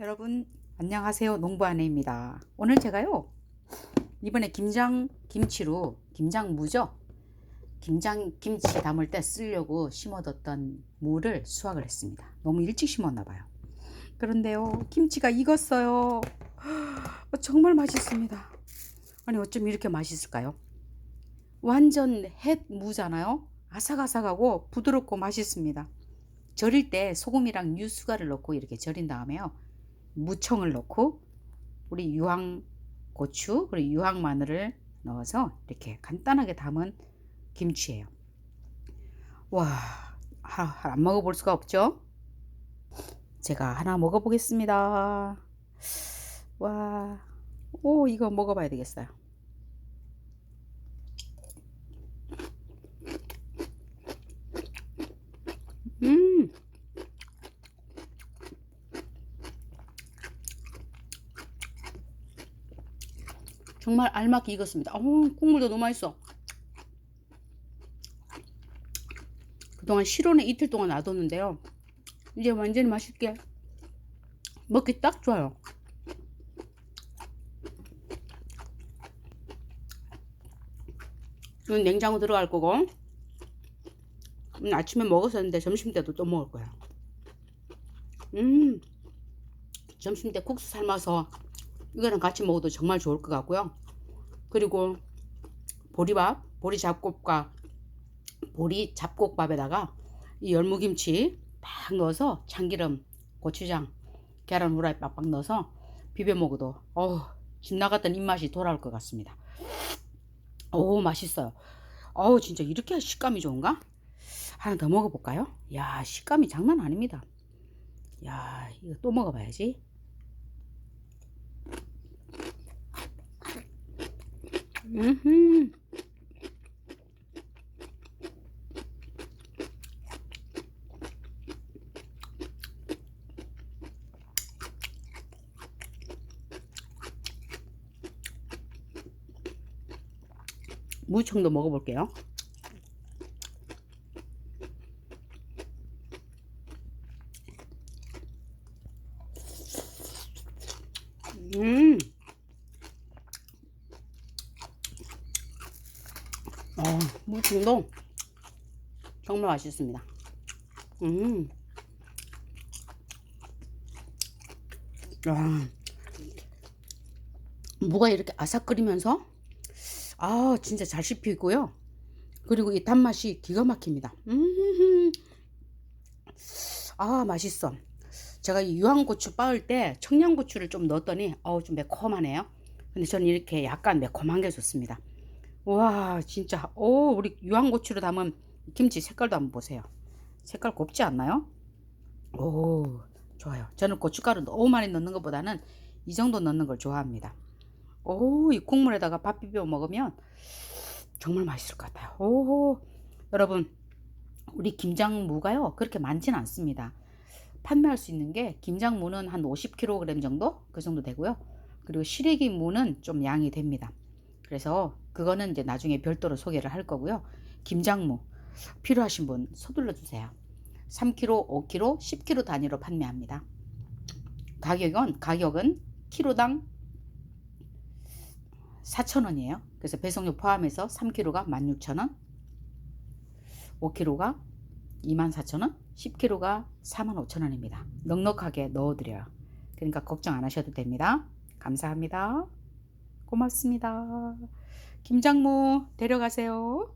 여러분 안녕하세요. 농부아내입니다. 오늘 제가요 이번에 김장 김치로 김장 무죠? 김장 김치 담을 때 쓰려고 심어뒀던 무를 수확을 했습니다. 너무 일찍 심었나 봐요. 그런데요 김치가 익었어요. 어, 정말 맛있습니다. 아니 어쩜 이렇게 맛있을까요? 완전 햇 무잖아요. 아삭아삭하고 부드럽고 맛있습니다. 절일 때 소금이랑 유수가를 넣고 이렇게 절인 다음에요 무청을 넣고 우리 유황 고추 그리고 유황 마늘을 넣어서 이렇게 간단하게 담은 김치예요. 와, 안 먹어볼 수가 없죠? 제가 하나 먹어보겠습니다. 와, 오 이거 먹어봐야 되겠어요. 음. 정말 알맞게 익었습니다. 어, 국물도 너무 맛있어. 그동안 실온에 이틀 동안 놔뒀는데요. 이제 완전히 맛있게 먹기 딱 좋아요. 이건 냉장고 들어갈 거고 음, 아침에 먹었었는데 점심 때도 또 먹을 거야. 음, 점심 때 국수 삶아서 이거랑 같이 먹어도 정말 좋을 것 같고요. 그리고 보리밥, 보리 잡곡과 보리 잡곡밥에다가 이 열무김치 딱 넣어서 참기름, 고추장, 계란 후라이 빡빡 넣어서 비벼 먹어도 어우 집 나갔던 입맛이 돌아올 것 같습니다. 오 맛있어요. 어우 진짜 이렇게 식감이 좋은가? 하나 더 먹어볼까요? 야 식감이 장난 아닙니다. 야 이거 또 먹어봐야지. 음. 무청도 먹어볼게요. 음. 어, 무침도 정말 맛있습니다. 음. 야. 무가 이렇게 아삭거리면서 아 진짜 잘 씹히고요. 그리고 이 단맛이 기가 막힙니다. 음. 아 맛있어. 제가 이 유황고추 빻을 때 청양고추를 좀 넣었더니 어우 좀 매콤하네요. 근데 저는 이렇게 약간 매콤한 게 좋습니다. 와 진짜. 오 우리 유황고추로 담은 김치 색깔도 한번 보세요. 색깔 곱지 않나요? 오 좋아요. 저는 고춧가루 너무 많이 넣는 것보다는 이 정도 넣는 걸 좋아합니다. 오 이 국물에다가 밥 비벼 먹으면 정말 맛있을 것 같아요. 오 여러분 우리 김장무가요 그렇게 많지는 않습니다. 판매할 수 있는 게 김장무는 한 50kg 정도? 그 정도 되고요. 그리고 시래기 무는 좀 양이 됩니다. 그래서 그거는 이제 나중에 별도로 소개를 할 거고요. 김장무 필요하신 분 서둘러 주세요. 3kg, 5kg, 10kg 단위로 판매합니다. 가격은 가격은 키로당 4,000원이에요. 그래서 배송료 포함해서 3kg가 16,000원, 5kg가 24,000원, 10kg가 45,000원입니다. 넉넉하게 넣어드려요. 그러니까 걱정 안 하셔도 됩니다. 감사합니다. 고맙습니다. 김장무 데려가세요.